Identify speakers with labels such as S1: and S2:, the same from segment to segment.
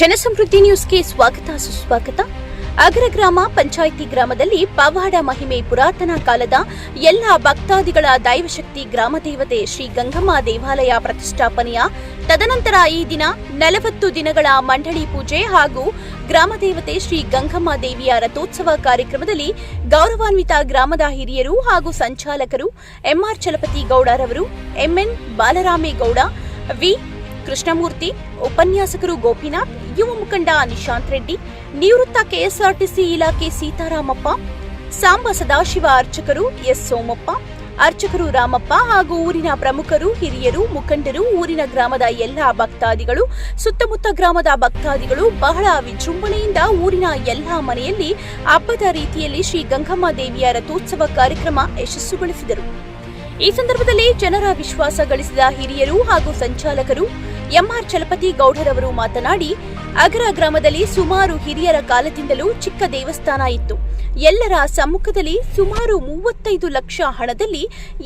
S1: ಜನಸಮೃದ್ಧಿ ನ್ಯೂಸ್ಗೆ ಸ್ವಾಗತ, ಸುಸ್ವಾಗತ. ಅಗರ ಗ್ರಾಮ, ಪಂಚಾಯಿತಿ ಗ್ರಾಮದಲ್ಲಿ ಪವಾಡ ಮಹಿಮೆ ಪುರಾತನ ಕಾಲದ ಎಲ್ಲ ಭಕ್ತಾದಿಗಳ ದೈವಶಕ್ತಿ ಗ್ರಾಮ ದೇವತೆ ಶ್ರೀ ಗಂಗಮ್ಮ ದೇವಾಲಯ ಪ್ರತಿಷ್ಠಾಪನೆಯ ತದನಂತರ ಈ ದಿನ ನಲವತ್ತು ದಿನಗಳ ಮಂಡಳಿ ಪೂಜೆ ಹಾಗೂ ಗ್ರಾಮ ದೇವತೆ ಶ್ರೀ ಗಂಗಮ್ಮ ದೇವಿಯ ರಥೋತ್ಸವ ಕಾರ್ಯಕ್ರಮದಲ್ಲಿ ಗೌರವಾನ್ವಿತ ಗ್ರಾಮದ ಹಿರಿಯರು ಹಾಗೂ ಸಂಚಾಲಕರು M R Chalapathi ಗೌಡರವರು, M N Balaramegowda, V Krishnamurthy, ಉಪನ್ಯಾಸಕರು ಗೋಪಿನಾಥ್ ಯುವ ಮುಖಂಡ ನಿಶಾಂತ್ ರೆಡ್ಡಿ, ನಿವೃತ್ತ ಕೆಎಸ್ಆರ್ಟಿಸಿ ಇಲಾಖೆ ಸೀತಾರಾಮಪ್ಪ, ಸಾಂಬ ಸದಾಶಿವ ಅರ್ಚಕರು ಎಸ್ ಸೋಮಪ್ಪ, ಅರ್ಚಕರು ರಾಮಪ್ಪ ಹಾಗೂ ಊರಿನ ಪ್ರಮುಖರು, ಹಿರಿಯರು, ಮುಖಂಡರು, ಊರಿನ ಗ್ರಾಮದ ಎಲ್ಲಾ ಭಕ್ತಾದಿಗಳು, ಸುತ್ತಮುತ್ತ ಗ್ರಾಮದ ಭಕ್ತಾದಿಗಳು ಬಹಳ ವಿಜೃಂಭಣೆಯಿಂದ ಊರಿನ ಎಲ್ಲಾ ಮನೆಯಲ್ಲಿ ಹಬ್ಬದ ರೀತಿಯಲ್ಲಿ ಶ್ರೀ ಗಂಗಮ್ಮ ದೇವಿಯ ರಥೋತ್ಸವ ಕಾರ್ಯಕ್ರಮ ಯಶಸ್ಸುಗೊಳಿಸಿದರು. ಈ ಸಂದರ್ಭದಲ್ಲಿ ಜನರ ವಿಶ್ವಾಸ ಗಳಿಸಿದ ಹಿರಿಯರು ಹಾಗೂ ಸಂಚಾಲಕರು ಎಂಆರ್ ಚಲಪತಿ ಗೌಡರವರು ಮಾತನಾಡಿ, ಅಗರ ಗ್ರಾಮದಲ್ಲಿ ಸುಮಾರು ಹಿರಿಯರ ಕಾಲದಿಂದಲೂ ಚಿಕ್ಕ ದೇವಸ್ಥಾನ ಇತ್ತು. ಎಲ್ಲರ ಸಮ್ಮುಖದಲ್ಲಿ ಸುಮಾರು ಮೂವತ್ತೈದು ಲಕ್ಷ ಹಣದಲ್ಲಿ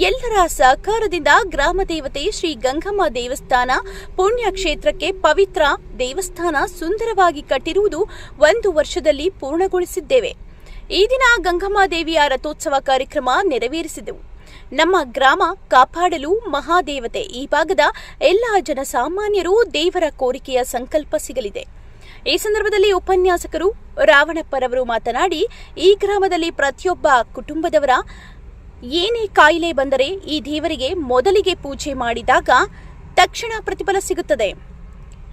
S1: ಎಲ್ಲರ ಸಹಕಾರದಿಂದ ಗ್ರಾಮ ದೇವತೆ ಶ್ರೀ ಗಂಗಮ್ಮ ದೇವಸ್ಥಾನ ಪುಣ್ಯ ಕ್ಷೇತ್ರಕ್ಕೆ ಪವಿತ್ರ ದೇವಸ್ಥಾನ ಸುಂದರವಾಗಿ ಕಟ್ಟಿರುವುದು ಒಂದು ವರ್ಷದಲ್ಲಿ ಪೂರ್ಣಗೊಳಿಸಿದ್ದೇವೆ. ಈ ದಿನ ಗಂಗಮ್ಮ ದೇವಿಯ ರಥೋತ್ಸವ ಕಾರ್ಯಕ್ರಮ ನೆರವೇರಿಸಿದೆವು. ನಮ್ಮ ಗ್ರಾಮ ಕಾಪಾಡಲು ಮಹಾದೇವತೆ ಈ ಭಾಗದ ಎಲ್ಲ ಜನಸಾಮಾನ್ಯರು ದೇವರ ಕೋರಿಕೆಯ ಸಂಕಲ್ಪ ಸಿಗಲಿದೆ. ಈ ಸಂದರ್ಭದಲ್ಲಿ ಉಪನ್ಯಾಸಕರು ರಾವಣಪ್ಪರವರು ಮಾತನಾಡಿ, ಈ ಗ್ರಾಮದಲ್ಲಿ ಪ್ರತಿಯೊಬ್ಬ ಕುಟುಂಬದವರ ಏನೇ ಕಾಯಿಲೆ ಬಂದರೆ ಈ ದೇವರಿಗೆ ಮೊದಲಿಗೆ ಪೂಜೆ ಮಾಡಿದಾಗ ತಕ್ಷಣ ಪ್ರತಿಫಲ ಸಿಗುತ್ತದೆ.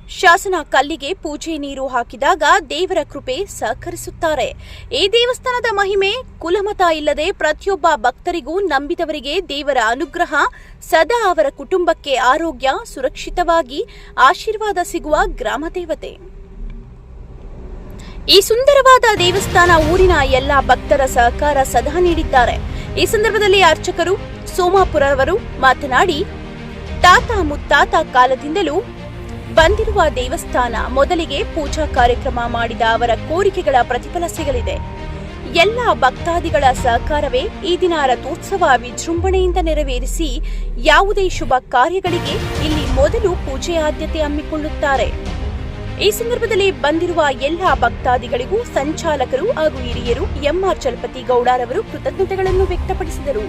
S1: ಶಾಸನ ಕಲ್ಲಿಗೆ ಪೂಜೆ ನೀರು ಹಾಕಿದಾಗ ದೇವರ ಕೃಪೆ ಸಹಕರಿಸುತ್ತಾರೆ. ಈ ದೇವಸ್ಥಾನದ ಮಹಿಮೆ ಕುಲಮತ ಇಲ್ಲದೆ ಪ್ರತಿಯೊಬ್ಬ ಭಕ್ತರಿಗೂ ನಂಬಿದವರಿಗೆ ದೇವರ ಅನುಗ್ರಹ, ಸದಾ ಅವರ ಕುಟುಂಬಕ್ಕೆ ಆರೋಗ್ಯ, ಸುರಕ್ಷಿತವಾಗಿ ಆಶೀರ್ವಾದ ಸಿಗುವ ಗ್ರಾಮ ದೇವತೆ. ಈ ಸುಂದರವಾದ ದೇವಸ್ಥಾನ ಊರಿನ ಎಲ್ಲ ಭಕ್ತರ ಸಹಕಾರ ಸದಾ ನೀಡಿದ್ದಾರೆ. ಈ ಸಂದರ್ಭದಲ್ಲಿ ಅರ್ಚಕರು, ಸೋಮಾಪುರವರು ಮಾತನಾಡಿ, ತಾತ ಮುತ್ತಾತ ಕಾಲದಿಂದಲೂ ಬಂದಿರುವ ದೇವಸ್ಥಾನ ಮೊದಲಿಗೆ ಪೂಜಾ ಕಾರ್ಯಕ್ರಮ ಮಾಡಿದ ಅವರ ಕೋರಿಕೆಗಳ ಪ್ರತಿಫಲ ಸಿಗಲಿದೆ. ಎಲ್ಲ ಭಕ್ತಾದಿಗಳ ಸಹಕಾರವೇ ಈ ದಿನ ರಥೋತ್ಸವ ವಿಜೃಂಭಣೆಯಿಂದ ನೆರವೇರಿಸಿ ಯಾವುದೇ ಶುಭ ಕಾರ್ಯಗಳಿಗೆ ಇಲ್ಲಿ ಮೊದಲು ಪೂಜೆ ಆದ್ಯತೆ ಹಮ್ಮಿಕೊಳ್ಳುತ್ತಾರೆ. ಈ ಸಂದರ್ಭದಲ್ಲಿ ಬಂದಿರುವ ಎಲ್ಲ ಭಕ್ತಾದಿಗಳಿಗೂ ಸಂಚಾಲಕರು ಹಾಗೂ ಹಿರಿಯರು ಎಂಆರ್ ಚಲಪತಿ ಗೌಡರವರು ಕೃತಜ್ಞತೆಗಳನ್ನು ವ್ಯಕ್ತಪಡಿಸಿದರು.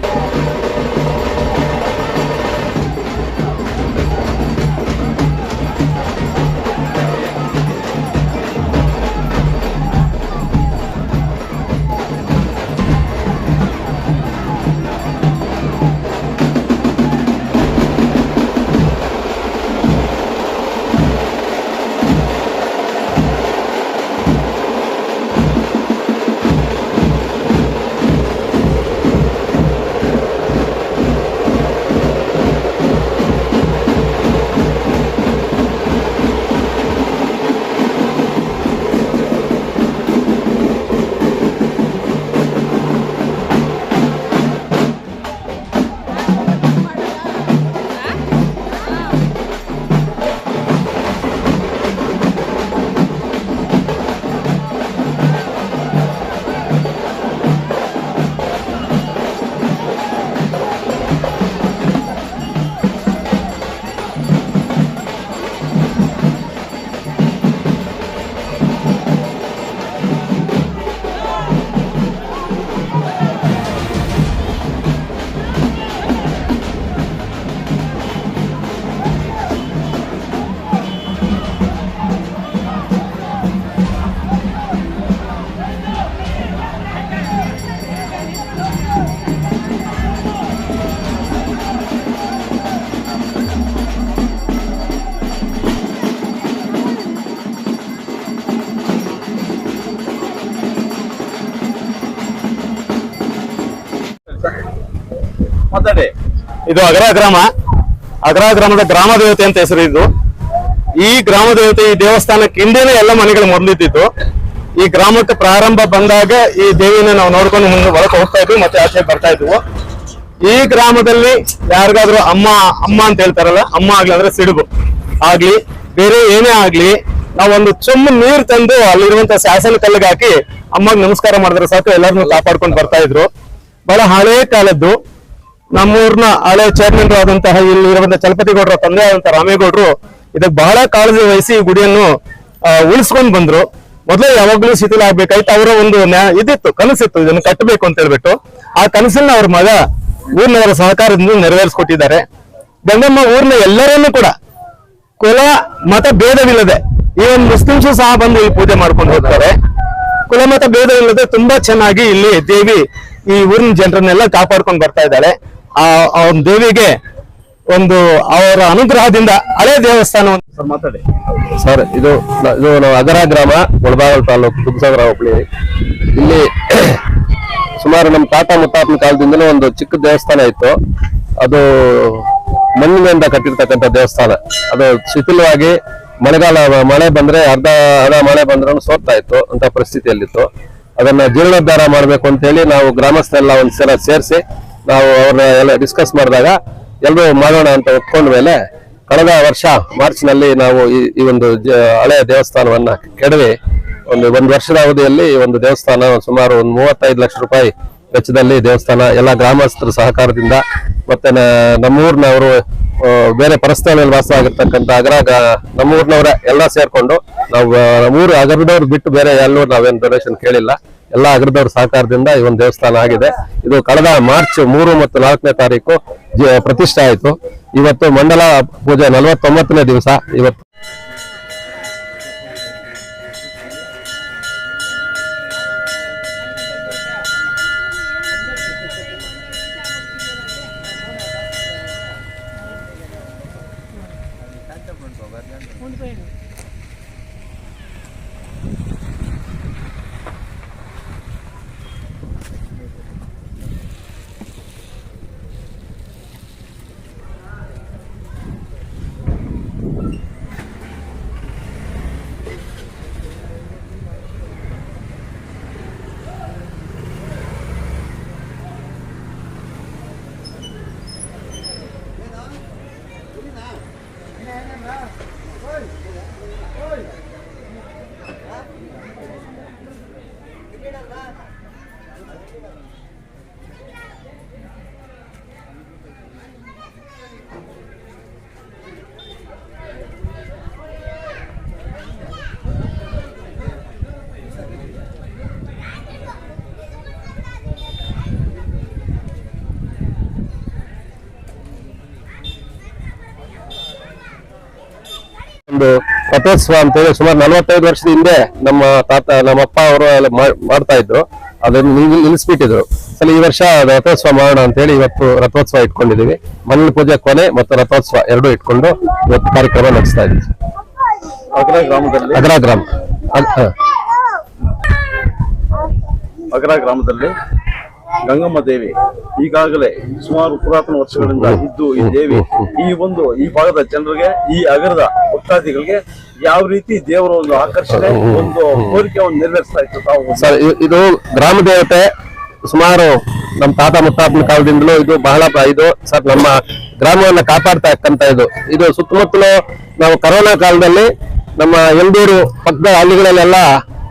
S2: ಮಾತಾಡಿ
S3: ಇದು ಅಗರ ಗ್ರಾಮ ಅಗರ ಗ್ರಾಮದ ಗ್ರಾಮ ದೇವತೆ ಅಂತ ಹೆಸರು ಇದು ಈ ಗ್ರಾಮ ದೇವತೆ ಈ ದೇವಸ್ಥಾನಕ್ಕೆ ಹಿಂದೆನೆ ಎಲ್ಲ ಮನೆಗಳು ಮೊದಲಿದ್ದಿತ್ತು ಈ ಗ್ರಾಮಕ್ಕೆ ಪ್ರಾರಂಭ ಬಂದಾಗ ಈ ದೇವಿನ ನಾವು ನೋಡ್ಕೊಂಡು ಮುಂದೆ ಒಳಗೆ ಹೋಗ್ತಾ ಇದ್ವಿ, ಮತ್ತೆ ಆಚೆ ಬರ್ತಾ ಇದ್ವು. ಈ ಗ್ರಾಮದಲ್ಲಿ ಯಾರಿಗಾದ್ರೂ ಅಮ್ಮ ಅಮ್ಮ ಅಂತ ಹೇಳ್ತಾರಲ್ಲ, ಅಮ್ಮ ಆಗ್ಲಿ ಅಂದ್ರೆ ಸಿಡುಬು ಆಗ್ಲಿ, ಬೇರೆ ಏನೇ ಆಗ್ಲಿ, ನಾವೊಂದು ಚುಮ್ಮ ನೀರ್ ತಂದು ಅಲ್ಲಿರುವಂತ ಶಾಸನ ಕಲ್ಲಿಗೆ ಹಾಕಿ ಅಮ್ಮಗೆ ನಮಸ್ಕಾರ ಮಾಡಿದ್ರೆ ಸಾಕು, ಎಲ್ಲರನ್ನೂ ಕಾಪಾಡ್ಕೊಂಡು ಬರ್ತಾ ಇದ್ರು. ಬಹಳ ಹಳೇ ಕಾಲದ್ದು. ನಮ್ಮೂರ್ನ ಹಳೆ ಚೇರ್ಮನ್ ಆದಂತಹ ಇಲ್ಲಿರುವಂತಹ ಚಲಪತಿಗೌಡರ ತಂದೆ ಆದಂತಹ ರಾಮೇಗೌಡರು ಇದಕ್ಕೆ ಬಹಳ ಕಾಳಜಿ ವಹಿಸಿ ಈ ಗುಡಿಯನ್ನು ಉಳಿಸ್ಕೊಂಡ್ ಬಂದ್ರು. ಮೊದಲು ಯಾವಾಗ್ಲೂ ಶಿಥಿಲ ಆಗ್ಬೇಕಾಯ್ತು, ಅವರ ಒಂದು ಇದಿತ್ತು, ಕನಸಿತ್ತು, ಇದನ್ನು ಕಟ್ಟಬೇಕು ಅಂತ ಹೇಳ್ಬಿಟ್ಟು. ಆ ಕನಸನ್ನ ಅವ್ರ ಮಗ ಊರಿನವರ ಸಹಕಾರದಿಂದ ನೆರವೇರಿಸ್ಕೊಟ್ಟಿದ್ದಾರೆ. ಗಂಗಮ್ಮ ಊರಿನ ಎಲ್ಲರನ್ನೂ ಕೂಡ ಕುಲ, ಮತ ಭೇದವಿಲ್ಲದೆ ಈವನ್ ಮುಸ್ಲಿಮ್ಸು ಸಹ ಬಂದು ಇಲ್ಲಿ ಪೂಜೆ ಮಾಡ್ಕೊಂಡು ಹೋಗ್ತಾರೆ. ಕುಲ, ಮತ ಭೇದವಿಲ್ಲದೆ ತುಂಬಾ ಚೆನ್ನಾಗಿ ಇಲ್ಲಿ ದೇವಿ ಈ ಊರಿನ ಜನರನ್ನೆಲ್ಲ ಕಾಪಾಡ್ಕೊಂಡು ಬರ್ತಾ ಇದ್ದಾಳೆ. ಆ ಆ ಒಂದು ದೇವಿಗೆ ಒಂದು ಅವರ ಅನುಗ್ರಹದಿಂದ ಹಳೆ ದೇವಸ್ಥಾನ ಸರ್ ಮಾತಾಡಿ.
S2: ಸರ್ ಇದು ಇದು ನಾವು ಅಗರ ಗ್ರಾಮ ಮುಳಬಾಗಲ್ ತಾಲೂಕು ದುಗ್ಸಾಗರ ಹೋಬಳಿ. ಇಲ್ಲಿ ಸುಮಾರು ನಮ್ಮ ತಾತ ಮುತ್ತಾತನ ಕಾಲದಿಂದಲೂ ಒಂದು ಚಿಕ್ಕ ದೇವಸ್ಥಾನ ಇತ್ತು. ಅದು ಮಣ್ಣಿನಿಂದ ಕಟ್ಟಿರ್ತಕ್ಕಂಥ ದೇವಸ್ಥಾನ. ಅದು ಶಿಥಿಲವಾಗಿ ಮಳೆಗಾಲ ಮಳೆ ಬಂದ್ರೆ ಅರ್ಧ ಅರ್ಧ ಮಳೆ ಬಂದ್ರೂ ಸೋರ್ತಾ ಇತ್ತು ಅಂತ ಪರಿಸ್ಥಿತಿಯಲ್ಲಿತ್ತು. ಅದನ್ನ ಜೀರ್ಣೋದ್ಧಾರ ಮಾಡಬೇಕು ಅಂತ ಹೇಳಿ ನಾವು ಗ್ರಾಮಸ್ಥರೆಲ್ಲ ಒಂದ್ಸಲ ಸೇರಿಸಿ ನಾವು ಅವ್ರನ್ನ ಎಲ್ಲ ಡಿಸ್ಕಸ್ ಮಾಡಿದಾಗ ಎಲ್ಲರೂ ಮಾಡೋಣ ಅಂತ ಒಪ್ಕೊಂಡ ಮೇಲೆ ಕಳೆದ ವರ್ಷ ಮಾರ್ಚ್ನಲ್ಲಿ ನಾವು ಈ ಒಂದು ಹಳೆಯ ದೇವಸ್ಥಾನವನ್ನ ಕೆಡವಿ. ಒಂದು ಒಂದು ವರ್ಷದ ಅವಧಿಯಲ್ಲಿ ಒಂದು ದೇವಸ್ಥಾನ ಸುಮಾರು ಒಂದು ಮೂವತ್ತೈದು ಲಕ್ಷ ರೂಪಾಯಿ ವೆಚ್ಚದಲ್ಲಿ ದೇವಸ್ಥಾನ ಎಲ್ಲ ಗ್ರಾಮಸ್ಥರ ಸಹಕಾರದಿಂದ ಮತ್ತೆ ನಮ್ಮೂರಿನವರು ಬೇರೆ ಪರಸ್ಥಳದಲ್ಲಿ ವಾಸವಾಗಿರ್ತಕ್ಕಂಥ ಅಗ್ರ ಗ- ನಮ್ಮೂರಿನವರ ಎಲ್ಲ ಸೇರ್ಕೊಂಡು ನಾವು ನಮ್ಮೂರು ಅಗರದವ್ರು ಬಿಟ್ಟು ಬೇರೆ ಎಲ್ಲೂ ನಾವೇನು ಡೊನೇಷನ್ ಕೇಳಿಲ್ಲ. ಎಲ್ಲ ಅಗ್ರದವ್ರ ಸಹಕಾರದಿಂದ ಈ ಒಂದು ದೇವಸ್ಥಾನ ಆಗಿದೆ. ಇದು ಕಳೆದ ಮಾರ್ಚ್ ಮೂರು ಮತ್ತು ನಾಲ್ಕನೇ ತಾರೀಕು ಪ್ರತಿಷ್ಠೆ ಆಯಿತು. ಇವತ್ತು ಮಂಡಲ ಪೂಜೆ ನಲವತ್ತೊಂಬತ್ತನೇ ದಿವಸ. ಇವತ್ತು ಒಂದು ರಥೋತ್ಸವ ಅಂತೇಳಿ ಸುಮಾರು ನಲವತ್ತೈದು ವರ್ಷದ ಹಿಂದೆ ನಮ್ಮ ತಾತ ನಮ್ಮ ಅಪ್ಪ ಅವರು ಎಲ್ಲ ಮಾಡ್ತಾ ಇದ್ರು. ಅದನ್ನು ನಿಲ್- ನಿಲ್ಲಿಸ್ಬಿಟ್ಟಿದ್ರು. ಸಲ ಈ ವರ್ಷ ರಥೋತ್ಸವ ಮಾಡೋಣ ಅಂತೇಳಿ ಇವತ್ತು ರಥೋತ್ಸವ ಇಟ್ಕೊಂಡಿದೀವಿ ಮಣ್ಣು ಪೂಜೆ ಕೊನೆ ಮತ್ತು ರಥೋತ್ಸವ ಎರಡೂ ಇಟ್ಕೊಂಡು ಇವತ್ತು ಕಾರ್ಯಕ್ರಮ ನಡೆಸ್ತಾ ಇದ್ವಿ
S3: ಅಗ್ರ ಗ್ರಾಮದಲ್ಲಿ
S2: ಅಗ್ರ ಗ್ರಾಮ
S4: ಅಗ್ರ ಗ್ರಾಮದಲ್ಲಿ ಗಂಗಮ್ಮ ದೇವಿ ಈಗಾಗಲೇ ಸುಮಾರು ಪುರಾತನ ವರ್ಷಗಳಿಂದ ಇದ್ದು ಈ ದೇವಿ ಈ ಒಂದು ಈ ಭಾಗದ ಜನರಿಗೆ ಈ ಅಗರದ ಭಕ್ತಾದಿಗಳಿಗೆ ಯಾವ ರೀತಿ ದೇವರ ಒಂದು ಆಕರ್ಷಣೆ, ಒಂದು ಕೋರಿಕೆಯನ್ನು ನೆರವೇರಿಸ್ತಾ ಇತ್ತು ತಾವು?
S2: ಸರ್ ಇದು ಗ್ರಾಮ ದೇವತೆ ಸುಮಾರು ನಮ್ಮ ತಾತ ಮುತ್ತಾತನ ಕಾಲದಿಂದಲೂ ಇದು ಬಹಳ ಇದು ಸರ್, ನಮ್ಮ ಗ್ರಾಮವನ್ನ ಕಾಪಾಡ್ತಾ ಇಕ್ಕಂತ ಇದು. ಇದು ಸುತ್ತಮುತ್ತಲು ನಾವು ಕರೋನಾ ಕಾಲದಲ್ಲಿ ನಮ್ಮ ಎಲ್ದೂರು ಪಕ್ಕದ ಹಳ್ಳಿಗಳಲ್ಲೆಲ್ಲ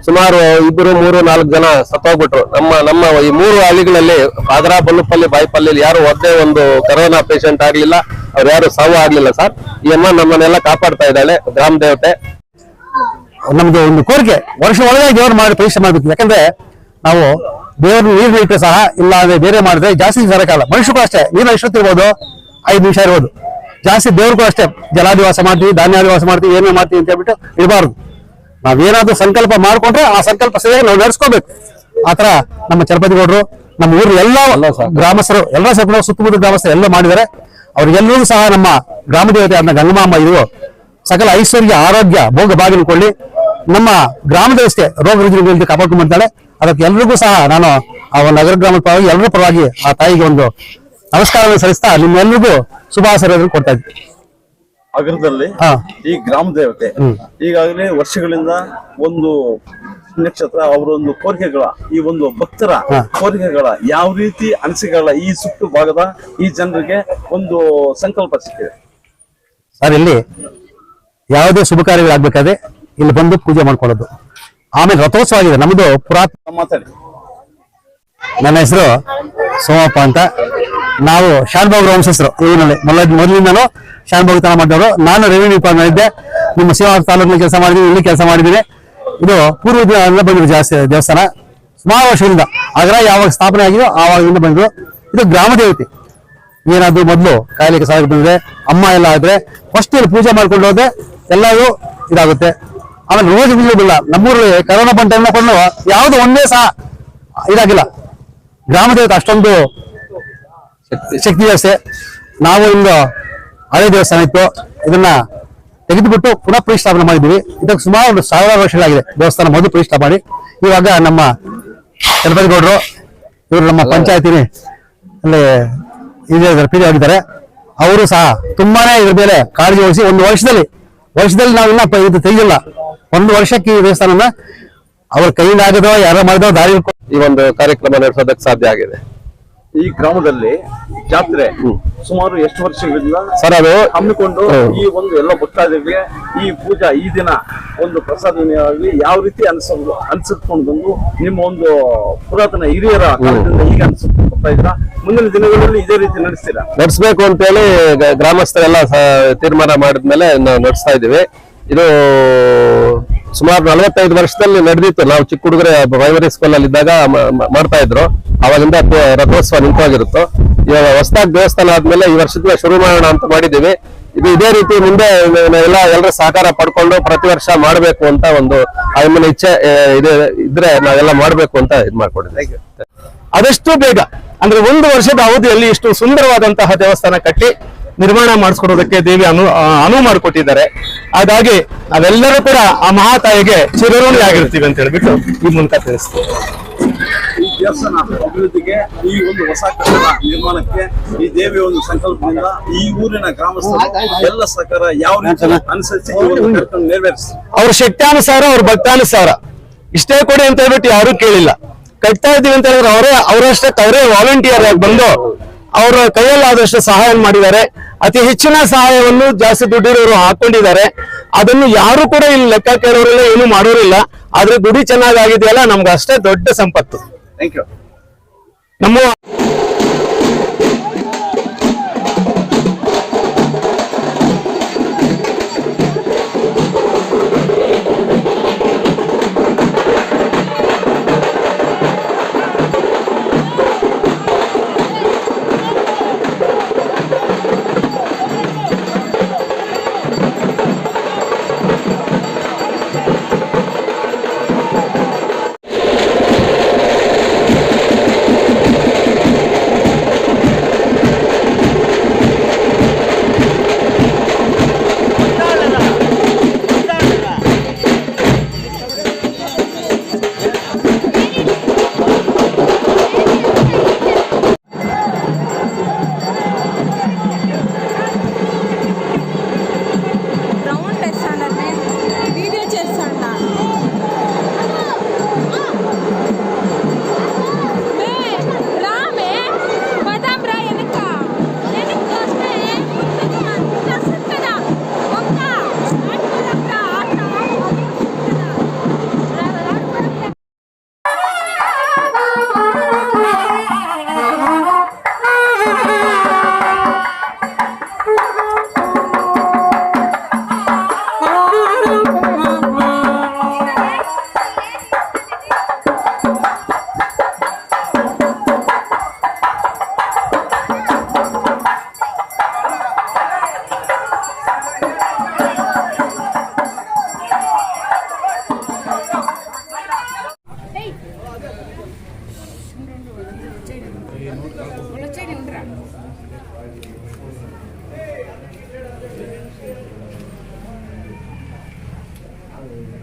S2: ಸುಮಾರು ಇಬ್ಬರು ಮೂರು, ನಾಲ್ಕು ಜನ ಸತ್ತೋಗ್ಬಿಟ್ರು. ನಮ್ಮ ನಮ್ಮ ಈ ಮೂರು ಹಳ್ಳಿಗಳಲ್ಲಿ ಆದ್ರ ಬಲ್ಲುಪಲ್ಲಿ ಬಾಯಿಪಲ್ಲಿ ಯಾರು ಒದ್ದೇ ಒಂದು ಕರೋನಾ ಪೇಷಂಟ್ ಆಗ್ಲಿಲ್ಲ, ಅವ್ರು ಯಾರು ಸಾವು ಆಗ್ಲಿಲ್ಲ ಸರ್. ಈ ನಮ್ಮನ್ನೆಲ್ಲ ಕಾಪಾಡ್ತಾ ಇದ್ದಾಳೆ, ಗ್ರಾಮ ದೇವತೆ.
S5: ನಮ್ದು ಒಂದು ಕೋರಿಕೆ, ವರ್ಷ ಒಳಗೆ ದೇವ್ರು ಮಾಡಿ ಪರೀಕ್ಷೆ ಮಾಡ್ಬೇಕು. ಯಾಕಂದ್ರೆ ನಾವು ದೇವ್ರ ನೀರು ಇಟ್ಟರೆ ಸಹ, ಇಲ್ಲ ಅಂದ್ರೆ ಬೇರೆ ಮಾಡಿದ್ರೆ ಜಾಸ್ತಿ ಸರಕಾಲ ಮನುಷ್ಯಕ್ಕೂ ಅಷ್ಟೇ, ನೀರು ಎಷ್ಟೊತ್ತಿರ್ಬೋದು ಐದು ನಿಮಿಷ ಇರ್ಬೋದು. ಜಾಸ್ತಿ ದೇವ್ರಿಗೂ ಅಷ್ಟೇ, ಜಲಾದಿವಾಸ ಮಾಡ್ತೀವಿ, ಧಾನ್ಯಾದಿವಾಸ ಮಾಡ್ತೀವಿ ಏನೇ ಮಾಡ್ತೀವಿ ಅಂತ ಹೇಳ್ಬಿಟ್ಟು ಇರಬಾರ್ದು. ನಾವೇನಾದ್ರೂ ಸಂಕಲ್ಪ ಮಾಡ್ಕೊಂಡ್ರೆ ಆ ಸಂಕಲ್ಪ ಸರಿಯಾಗಿ ನಾವು ನಡೆಸ್ಕೋಬೇಕು. ಆತರ ನಮ್ಮ ಚಲಪತಿ ಗೌಡರು ನಮ್ಮ ಊರು ಎಲ್ಲ ಗ್ರಾಮಸ್ಥರು ಎಲ್ಲ ನಾವು ಸುತ್ತಮುತ್ತ ಗ್ರಾಮಸ್ಥರು ಎಲ್ಲ ಮಾಡಿದ್ದಾರೆ. ಅವ್ರಿಗೆಲ್ಲರಿಗೂ ಸಹ ನಮ್ಮ ಗ್ರಾಮ ದೇವತೆ ಆದ ಗಂಗಮಾಂಬ ಇದು ಸಕಲ ಐಶ್ವರ್ಯ ಆರೋಗ್ಯ ಭೋಗ ಬಾಗಿಲು ಕೊಳ್ಳಿ ನಮ್ಮ ಗ್ರಾಮದಷ್ಟೇ ರೋಗ ರುಜಿನಗಳಿಂದ ಕಾಪಾಡ್ಕೊಂಡು ಬಂದಾಳೆ ಅದಕ್ಕೆ ಎಲ್ರಿಗೂ ಸಹ ನಾನು ಆ ಒಂದು ನಗರ ಗ್ರಾಮದ ಪರವಾಗಿ ಎಲ್ಲರ ಪರವಾಗಿ ಆ ತಾಯಿಗೆ ಒಂದು ನಮಸ್ಕಾರವನ್ನು ಸಲ್ಲಿಸ್ತಾ ನಿಮ್ಮೆಲ್ಲರಿಗೂ ಶುಭಾಶಯ ಕೊಡ್ತಾ ಇದ್ದೀನಿ.
S4: ಅಗ್ರದಲ್ಲಿ ಈ ಗ್ರಾಮ ದೇವತೆ. ಈಗಾಗಲೇ ವರ್ಷಗಳಿಂದ ಒಂದು ನಕ್ಷತ್ರ ಅವರೊಂದು ಕೋರಿಕೆಗಳ ಈ ಒಂದು ಭಕ್ತರ ಕೋರಿಕೆಗಳ ಯಾವ ರೀತಿ ಅನಿಸಿಕೆಗಳ ಈ ಸುಟ್ಟು ಭಾಗದ ಈ ಜನರಿಗೆ ಒಂದು ಸಂಕಲ್ಪ ಸಿಕ್ಕಿದೆ.
S5: ಸರ್ ಇಲ್ಲಿ ಯಾವುದೇ ಶುಭ ಕಾರ್ಯಗಳಾಗಬೇಕಾದ್ರೆ ಇಲ್ಲಿ ಬಂದು ಪೂಜೆ ಮಾಡ್ಕೊಳ್ಳೋದು. ಆಮೇಲೆ ರಥೋತ್ಸವ ಆಗಿದೆ ನಮ್ಮದು ಪುರಾತನ
S4: ಮಾತಾಡಿ.
S5: ನನ್ನ ಹೆಸರು ಸೋಮಪ್ಪ ಅಂತ. ನಾವು ಶಾನ್ಭಾಗ್ ವಂಶಸ್ಥರು ಊರಿನಲ್ಲಿ. ಮೊದಲ ಮೊದಲಿಂದಲೂ ಶಾನ್ಭಾಗ್ ಮಾಡಿದವರು. ನಾನು ರೆವಿನ್ಯೂ ಡಿಪಾರ್ಟ್ಮೆಂಟ್ ಇದ್ದೆ ನಿಮ್ಮ ಸೇವಾ ತಾಲೂಕಿನಲ್ಲಿ ಕೆಲಸ ಮಾಡಿದ್ದೀನಿ ಇಲ್ಲಿ ಕೆಲಸ ಮಾಡಿದ್ದೀನಿ ಇದು ಪೂರ್ವದಿಂದ ಬಂದಿರೋ ಜಾಸ್ತಿ ದೇವಸ್ಥಾನ. ಸುಮಾರು ವರ್ಷದಿಂದ ಅಗ್ರ ಯಾವಾಗ ಸ್ಥಾಪನೆ ಆಗಿದೋ ಆವಾಗಿಂದ ಬಂದರು ಇದು ಗ್ರಾಮ ದೇವತೆ. ಏನಾದ್ರು ಮೊದಲು ಕಾಯಿಲೆಗೆ ಸಾವಿರ ಬಂದಿದೆ ಅಮ್ಮ ಎಲ್ಲ ಆದರೆ ಫಸ್ಟ್ ಇಲ್ಲಿ ಪೂಜೆ ಮಾಡ್ಕೊಂಡು ಹೋದ್ರೆ ಎಲ್ಲವೂ ಇದಾಗುತ್ತೆ. ಆಮೇಲೆ ರೋಜ್ ಬಿಲ್ಲ. ನಮ್ಮೂರಲ್ಲಿ ಕರೋನಾ ಬಂದ ಟೈಮ್ನ ಕೊಂಡು ಯಾವ್ದು ಒಂದೇ ಸಹ ಇದಾಗಿಲ್ಲ. ಗ್ರಾಮ ದೇವತೆ ಅಷ್ಟೊಂದು ಶಕ್ತಿ ಜಾಸ್ತಿ. ನಾವು ಒಂದು ಹಳೆ ದೇವಸ್ಥಾನ ಇತ್ತು. ಇದನ್ನ ತೆಗೆದುಬಿಟ್ಟು ಪುನಃ ಪ್ರತಿಷ್ಠಾಪನೆ ಮಾಡಿದ್ವಿ ಇದಕ್ಕೆ ಸುಮಾರು ಒಂದು ಸಾವಿರಾರು ವರ್ಷಗಳಾಗಿದೆ ದೇವಸ್ಥಾನ ಮೊದಲು ಪ್ರತಿಷ್ಠಾಪನೆ ಮಾಡಿ. ಇವಾಗ ನಮ್ಮ ಗೌಡರು ಇವರು ನಮ್ಮ ಪಂಚಾಯತಿನಿ ಅಲ್ಲಿ ಪಿ ಆಗಿದ್ದಾರೆ ಅವರು ಸಹ ತುಂಬಾನೇ ಇದ್ರ ಮೇಲೆ ಕಾಳಜಿ ವಹಿಸಿ ಒಂದು ವರ್ಷದಲ್ಲಿ ವರ್ಷದಲ್ಲಿ ನಾವೆಲ್ಲ ಇದು ತೆಗೆದಿಲ್ಲ. ಒಂದು ವರ್ಷಕ್ಕೆ ಈ ದೇವಸ್ಥಾನನ ಅವ್ರ ಕೈಯಿಂದ ಆಗಿದೋ ಯಾರೋ ಮಾಡಿದೋ ದಾರಿ
S2: ಈ ಒಂದು ಕಾರ್ಯಕ್ರಮ ನಡೆಸೋದಕ್ಕೆ ಸಾಧ್ಯ ಆಗಿದೆ.
S4: ಈ ಗ್ರಾಮದಲ್ಲಿ ಜಾತ್ರೆ ಸುಮಾರು ಎಷ್ಟು ವರ್ಷಗಳಿಂದ
S2: ಸರ್ ಅದು
S4: ಹಮ್ಮಿಕೊಂಡು ಈ ಒಂದು ಎಲ್ಲ ಭಕ್ತಾದಿಗಳಿಗೆ ಈ ಪೂಜಾ ಈ ದಿನ ಒಂದು ಪ್ರಸಾದ ಯಾವ ರೀತಿ ಅನ್ಸೋದು ಅನ್ಸಿಟ್ಕೊಂಡು ಬಂದು ನಿಮ್ಮ ಒಂದು ಪುರಾತನ ಹಿರಿಯರ ಕಾಲದಿಂದ ಈಗ ಅನ್ಸುತ್ತೆ ಬರ್ತಾ ಇದ್ದೀರಾ ಮುಂದಿನ ದಿನಗಳಲ್ಲಿ ಇದೇ ರೀತಿ ನಡೆಸ್ತೀರಾ?
S2: ನಡೆಸಬೇಕು ಅಂತೇಳಿ ಹೇಳಿ ಗ್ರಾಮಸ್ಥರೆಲ್ಲ ತೀರ್ಮಾನ ಮಾಡಿದ್ಮೇಲೆ ನಾವು ನಡೆಸ್ತಾ ಇದೀವಿ ಇದು ಸುಮಾರು ನಲವತ್ತೈದು ವರ್ಷದಲ್ಲಿ ನಡೆದಿತ್ತು. ನಾವು ಚಿಕ್ಕ ಹುಡುಗರೆ ಪ್ರೈಮರಿ ಸ್ಕೂಲ್ ಅಲ್ಲಿ ಇದ್ದಾಗ ಮಾಡ್ತಾ ಇದ್ರು. ಅವಾಗಿಂದ ರಥೋತ್ಸವ ನಿಂತೋಗಿರುತ್ತೋ. ಇವಾಗ ಹೊಸದಾಗಿ ದೇವಸ್ಥಾನ ಆದ್ಮೇಲೆ ಈ ವರ್ಷದಿಂದ ಶುರು ಮಾಡೋಣ ಅಂತ ಮಾಡಿದೀವಿ ಇದು ಇದೇ ರೀತಿ ಮುಂದೆ ಎಲ್ಲ ಎಲ್ಲರ ಸಹಕಾರ ಪಡ್ಕೊಂಡು ಪ್ರತಿ ವರ್ಷ ಮಾಡಬೇಕು ಅಂತ ಒಂದು ಅದನ್ನ ಇಚ್ಛೆ ಇದೆ ಇದ್ರೆ ನಾವೆಲ್ಲ ಮಾಡ್ಬೇಕು ಅಂತ ಇದು ಮಾಡ್ಕೊಂಡಿದ್ದೀವಿ.
S3: ಆದಷ್ಟು ಬೇಗ. ಅಂದ್ರೆ ಒಂದು ವರ್ಷದ ಅವಧಿಯಲ್ಲಿ ಇಷ್ಟು ಸುಂದರವಾದಂತಹ ದೇವಸ್ಥಾನ ಕಟ್ಟಿ ನಿರ್ಮಾಣ ಮಾಡಿಸ್ಕೊಡೋದಕ್ಕೆ ದೇವಿ ಅನು ಅನುವು ಮಾಡಿಕೊಟ್ಟಿದ್ದಾರೆ. ಹಾಗಾಗಿ ನಾವೆಲ್ಲರೂ ಕೂಡ ಆ ಮಹಾತಾಯಿಗೆ ಚಿರಋಣಿ ಆಗಿರ್ತೀವಿ ಅಂತ ಹೇಳ್ಬಿಟ್ಟು ಈ ಮೂಲಕ ತಿಳಿಸ್ತೀವಿ
S4: ಈ ದೇವಸ್ಥಾನ ಅಭಿವೃದ್ಧಿಗೆ ಈ ಒಂದು ಹೊಸ ಕಟ್ಟಡ ನಿರ್ಮಾಣಕ್ಕೆ ಈ ದೇವಿಯ ಒಂದು ಸಂಕಲ್ಪದಿಂದ ಈ ಊರಿನ ಗ್ರಾಮಸ್ಥರು ಎಲ್ಲ ಸಹಕಾರ ಯಾವ ರೀತಿ ಅನುಸರಿಸಿ ನೆರವೇರಿಸಿ
S3: ಅವ್ರ ಶಕ್ತಾನುಸಾರ ಅವ್ರ ಭಕ್ತಾನುಸಾರ. ಇಷ್ಟೇ ಕೊಡಿ ಅಂತ ಹೇಳ್ಬಿಟ್ಟು ಯಾರು ಕೇಳಿಲ್ಲ. ಕಟ್ತಾ ಇದ್ದೀವಿ ಅಂತ ಹೇಳಿದ್ರೆ ಅವರೇ ಅವರಷ್ಟಕ್ಕೆ ಅವರೇ ವಾಲಂಟಿಯರ್ ಆಗಿ ಬಂದು ಅವರ ಕೈಯಲ್ಲಾದಷ್ಟು ಸಹಾಯ ಮಾಡಿದ್ದಾರೆ. ಅತಿ ಹೆಚ್ಚಿನ ಸಹಾಯವನ್ನು ಜಾಸ್ತಿ ದುಡ್ಡಿರೋರು ಹಾಕೊಂಡಿದ್ದಾರೆ. ಅದನ್ನು ಯಾರು ಕೂಡ ಇಲ್ಲಿ ಲೆಕ್ಕ ಕೇಳೋರಿಲ್ಲ ಏನು ಮಾಡೋರಿಲ್ಲ. ಆದ್ರೆ ಗುಡಿ ಚೆನ್ನಾಗಾಗಿದೆಯಲ್ಲ ನಮ್ಗೆ ಅಷ್ಟೇ ದೊಡ್ಡ ಸಂಪತ್ತು.
S4: ಥ್ಯಾಂಕ್ ಯು
S3: ನಮ್ಮ
S6: Gracias.